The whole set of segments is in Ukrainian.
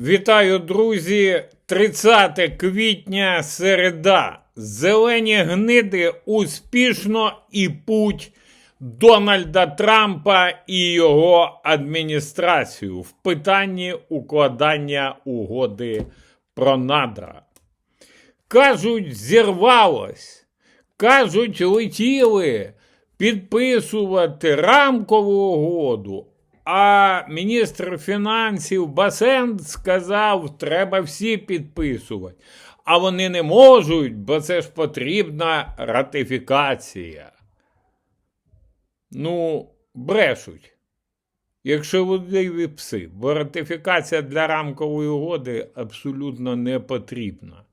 Вітаю, друзі! 30 квітня середа. Зелені гниди успішно і путь Дональда Трампа і його адміністрацію в питанні укладання угоди про надра. Кажуть, зірвалось. Кажуть, летіли підписувати рамкову угоду. А міністр фінансів Басен сказав, треба всі підписувати. А вони не можуть, бо це ж потрібна ратифікація. Ну, брешуть. Якщо вони пси, бо ратифікація для рамкової угоди абсолютно не потрібна.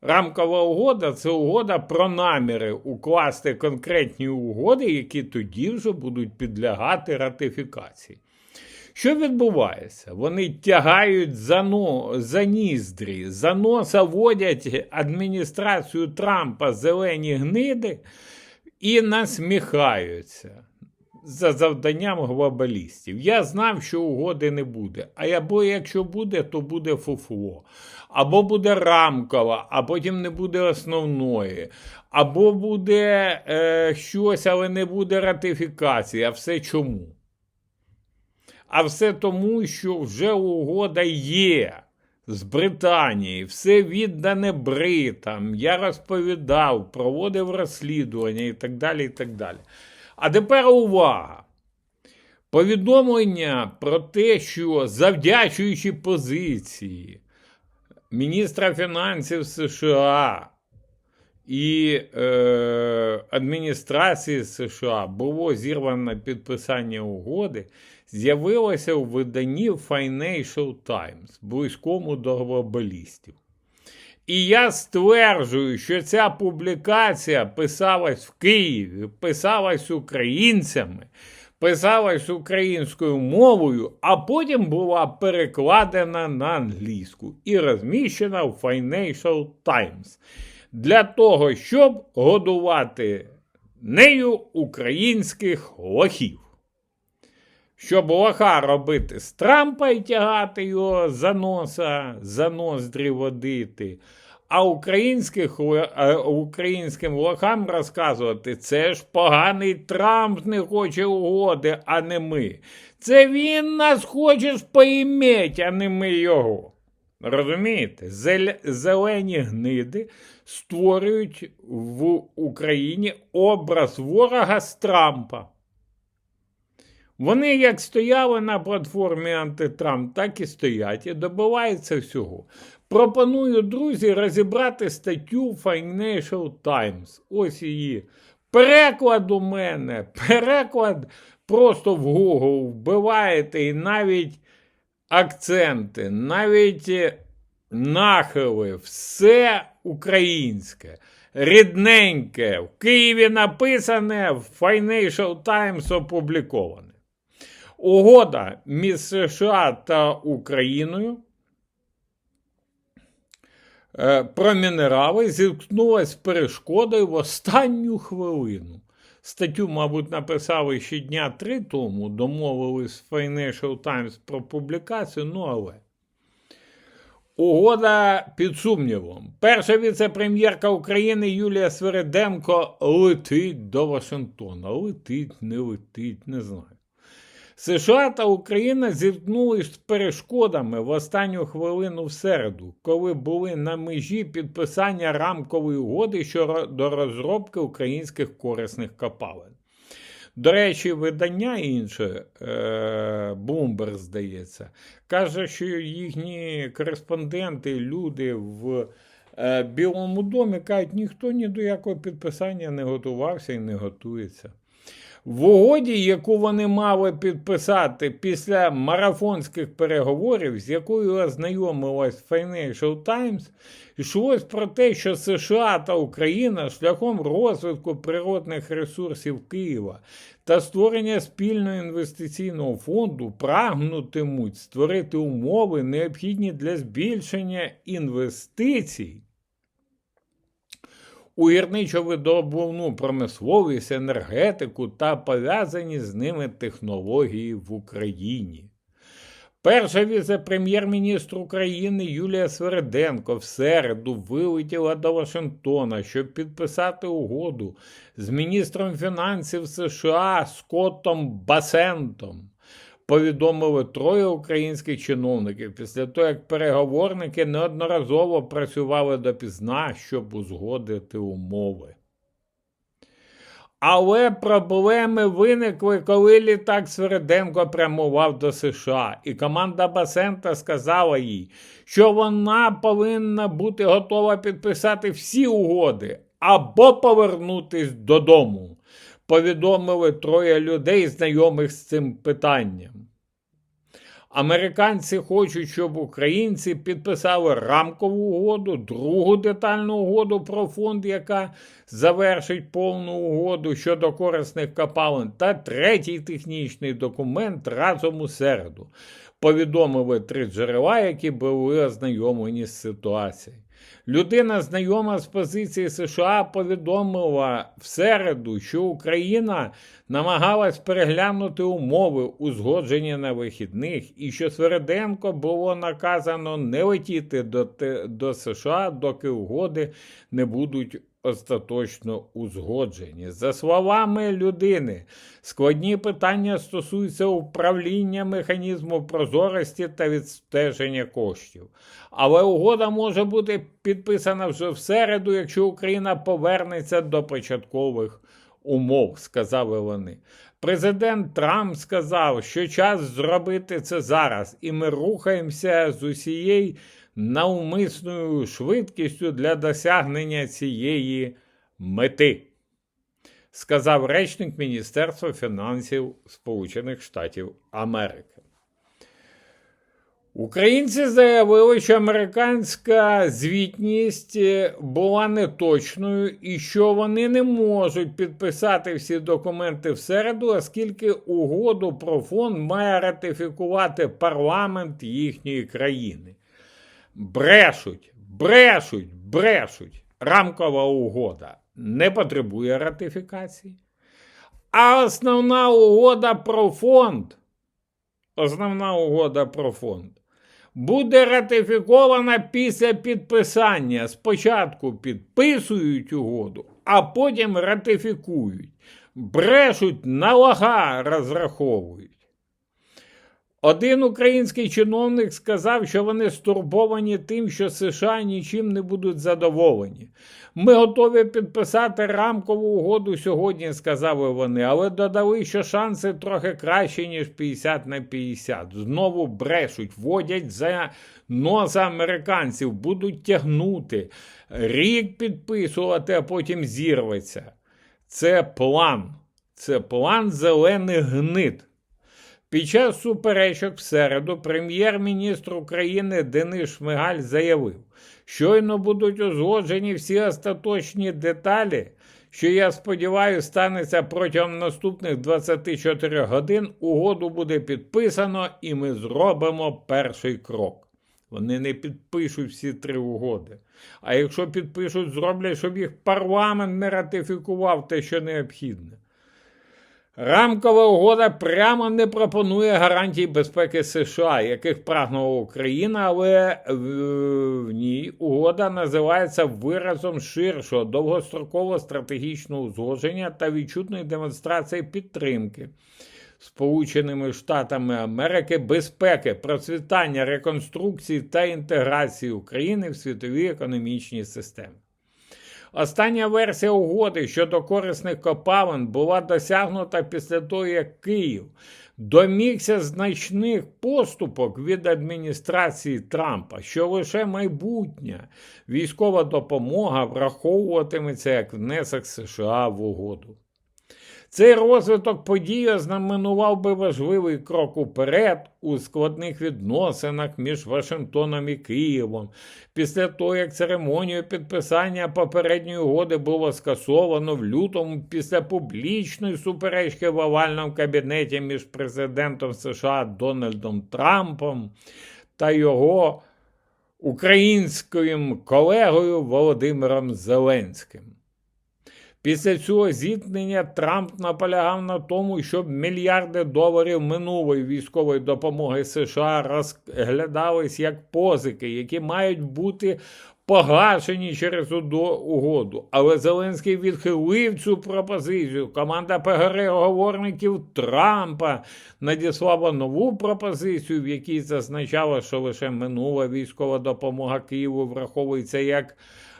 Рамкова угода це угода про наміри укласти конкретні угоди, які тоді вже будуть підлягати ратифікації. Що відбувається? Вони тягають за, но, за ніздрі, за носа водять адміністрацію Трампа зелені гниди і насміхаються за завданням глобалістів. Я знав, що угоди не буде. А або якщо буде, то буде фуфло. Або буде рамкова, а потім не буде основної. Або буде е, щось, але не буде ратифікації. А все чому? А все тому, що вже угода є з Британії, все віддане бритам. Я розповідав, проводив розслідування і так далі. і так далі. А тепер увага. Повідомлення про те, що завдячуючи позиції міністра фінансів США і е, адміністрації США було зірвано підписання угоди, з'явилося у виданні Financial Times, близькому до глобалістів. І я стверджую, що ця публікація писалась в Києві, писалась українцями, писалась українською мовою, а потім була перекладена на англійську і розміщена в Financial Times для того, щоб годувати нею українських лохів. Щоб лоха робити з Трампа і тягати його за носа, за ноздрі водити, а українських, українським лохам розказувати, це ж поганий Трамп не хоче угоди, а не ми. Це він нас хоче поіметь, а не ми його. Розумієте? Зелені гниди створюють в Україні образ ворога з Трампа. Вони як стояли на платформі антитрамп, так і стоять і добиваються всього. Пропоную, друзі, розібрати статтю Financial Times. Ось її. Переклад у мене, переклад просто в Google вбиваєте і навіть акценти, навіть е, нахили, все українське. Рідненьке, в Києві написане, в Financial Times опубліковане. Угода між США та Україною е, про мінерали зіткнулась з перешкодою в останню хвилину. Статтю, мабуть, написали ще дня три тому, домовились з Financial Times про публікацію, ну але. Угода під сумнівом. Перша віце-прем'єрка України Юлія Свереденко летить до Вашингтона. Летить, не летить, не знаю. США та Україна зіткнулись з перешкодами в останню хвилину в середу, коли були на межі підписання рамкової угоди щодо розробки українських корисних копалин. До речі, видання інше, е, Bloomberg, здається, каже, що їхні кореспонденти, люди в е, Білому домі кажуть, ніхто ні до якого підписання не готувався і не готується. В угоді, яку вони мали підписати після марафонських переговорів, з якою ознайомилась Financial Times, йшлось про те, що США та Україна шляхом розвитку природних ресурсів Києва та створення спільного інвестиційного фонду прагнутимуть створити умови, необхідні для збільшення інвестицій у гірничо-видобувну промисловість, енергетику та пов'язані з ними технології в Україні. Перша віце-прем'єр-міністр України Юлія Свереденко в середу вилетіла до Вашингтона, щоб підписати угоду з міністром фінансів США Скоттом Басентом. Повідомили троє українських чиновників після того, як переговорники неодноразово працювали допізна, щоб узгодити умови. Але проблеми виникли, коли літак Свереденко прямував до США, і команда Басента сказала їй, що вона повинна бути готова підписати всі угоди або повернутись додому. Повідомили троє людей, знайомих з цим питанням. Американці хочуть, щоб українці підписали рамкову угоду, другу детальну угоду про фонд, яка завершить повну угоду щодо корисних копалин, та третій технічний документ разом у середу. Повідомили три джерела, які були ознайомлені з ситуацією. Людина, знайома з позиції США, повідомила в середу, що Україна намагалась переглянути умови, узгоджені на вихідних, і що Свереденко було наказано не летіти до, до США, доки угоди не будуть остаточно узгоджені. За словами людини, складні питання стосуються управління механізму прозорості та відстеження коштів. Але угода може бути підписана вже в середу, якщо Україна повернеться до початкових умов, сказали вони. Президент Трамп сказав, що час зробити це зараз, і ми рухаємося з усією навмисною швидкістю для досягнення цієї мети, сказав речник Міністерства фінансів Сполучених Штатів Америки. Українці заявили, що американська звітність була неточною і що вони не можуть підписати всі документи в середу, оскільки угоду про фонд має ратифікувати парламент їхньої країни. Брешуть, брешуть, брешуть. Рамкова угода не потребує ратифікації. А основна угода про фонд, основна угода про фонд буде ратифікована після підписання. Спочатку підписують угоду, а потім ратифікують. Брешуть на вага розраховують. Один український чиновник сказав, що вони стурбовані тим, що США нічим не будуть задоволені. Ми готові підписати рамкову угоду сьогодні, сказали вони, але додали, що шанси трохи кращі, ніж 50 на 50. Знову брешуть, водять за носа американців, будуть тягнути, рік підписувати, а потім зірветься. Це план. Це план зелених гнид. Під час суперечок в середу прем'єр-міністр України Денис Шмигаль заявив, щойно будуть узгоджені всі остаточні деталі, що я сподіваюся станеться протягом наступних 24 годин. Угоду буде підписано, і ми зробимо перший крок. Вони не підпишуть всі три угоди. А якщо підпишуть, зроблять, щоб їх парламент не ратифікував те, що необхідне. Рамкова угода прямо не пропонує гарантій безпеки США, яких прагнула Україна, але в, ній угода називається виразом ширшого довгострокового стратегічного узгодження та відчутної демонстрації підтримки Сполученими Штатами Америки безпеки, процвітання, реконструкції та інтеграції України в світові економічні системи. Остання версія угоди щодо корисних копалин була досягнута після того, як Київ домігся значних поступок від адміністрації Трампа, що лише майбутня військова допомога враховуватиметься як внесок США в угоду. Цей розвиток подій ознаменував би важливий крок уперед у складних відносинах між Вашингтоном і Києвом. Після того, як церемонію підписання попередньої угоди було скасовано в лютому після публічної суперечки в овальному кабінеті між президентом США Дональдом Трампом та його українським колегою Володимиром Зеленським. Після цього зіткнення Трамп наполягав на тому, щоб мільярди доларів минулої військової допомоги США розглядались як позики, які мають бути погашені через угоду. Але Зеленський відхилив цю пропозицію. Команда переговорників Трампа надіслала нову пропозицію, в якій зазначала, що лише минула військова допомога Києву враховується як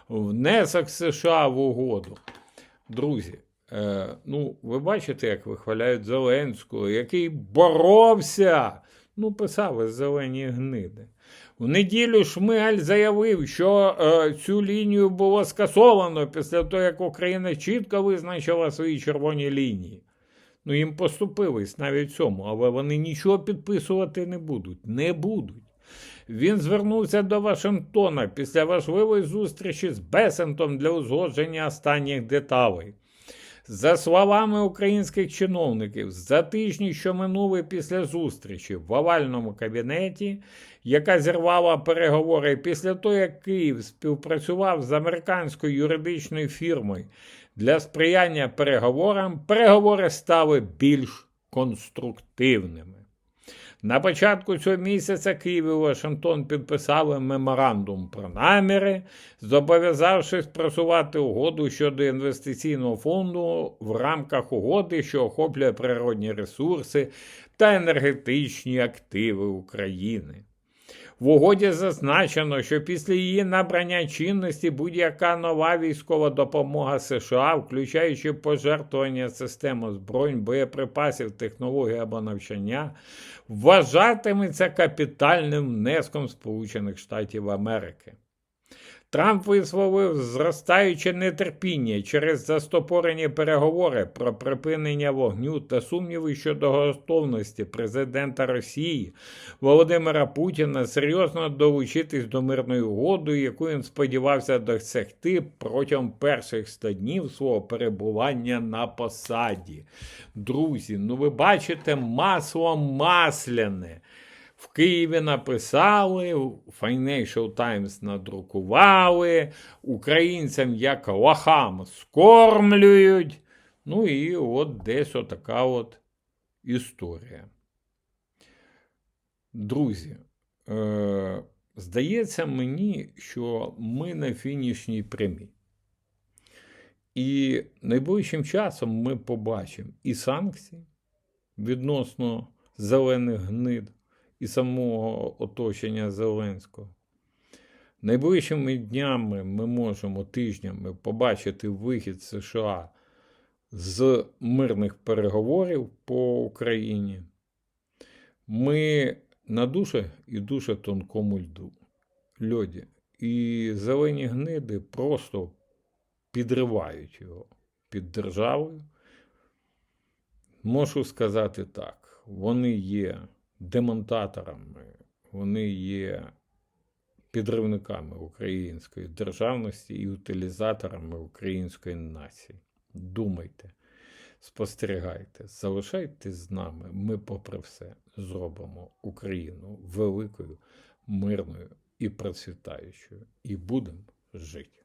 внесок США в угоду. Друзі, е, ну, ви бачите, як вихваляють Зеленського, який боровся. Ну, писали зелені гниди. В неділю Шмигаль заявив, що е, цю лінію було скасовано після того, як Україна чітко визначила свої червоні лінії. Ну, їм поступились навіть цьому, але вони нічого підписувати не будуть. Не будуть. Він звернувся до Вашингтона після важливої зустрічі з Бесентом для узгодження останніх деталей. За словами українських чиновників, за тижні, що минули після зустрічі в овальному кабінеті, яка зірвала переговори після того, як Київ співпрацював з американською юридичною фірмою для сприяння переговорам, переговори стали більш конструктивними. На початку цього місяця Київ і Вашингтон підписали меморандум про наміри, зобов'язавшись просувати угоду щодо інвестиційного фонду в рамках угоди, що охоплює природні ресурси та енергетичні активи України. В угоді зазначено, що після її набрання чинності будь-яка нова військова допомога США, включаючи пожертвування систем озброєнь, боєприпасів, технологій або навчання, вважатиметься капітальним внеском Сполучених Штатів Америки. Трамп висловив зростаюче нетерпіння через застопорені переговори про припинення вогню та сумніви щодо готовності президента Росії Володимира Путіна серйозно долучитись до мирної угоди, яку він сподівався досягти протягом перших 100 днів свого перебування на посаді. Друзі, ну ви бачите масло масляне. В Києві написали, Financial Times надрукували, українцям як лохам скормлюють. Ну і от десь отака от історія. Друзі, е, здається мені, що ми на фінішній прямій. І найближчим часом ми побачимо і санкції відносно зелених гнид і самого оточення Зеленського. Найближчими днями ми можемо тижнями побачити вихід США з мирних переговорів по Україні. Ми на дуже і дуже тонкому льду, льоді. І зелені гниди просто підривають його під державою. Можу сказати так, вони є демонтаторами, вони є підривниками української державності і утилізаторами української нації. Думайте, спостерігайте, залишайтесь з нами. Ми, попри все, зробимо Україну великою, мирною і процвітаючою, і будемо жити.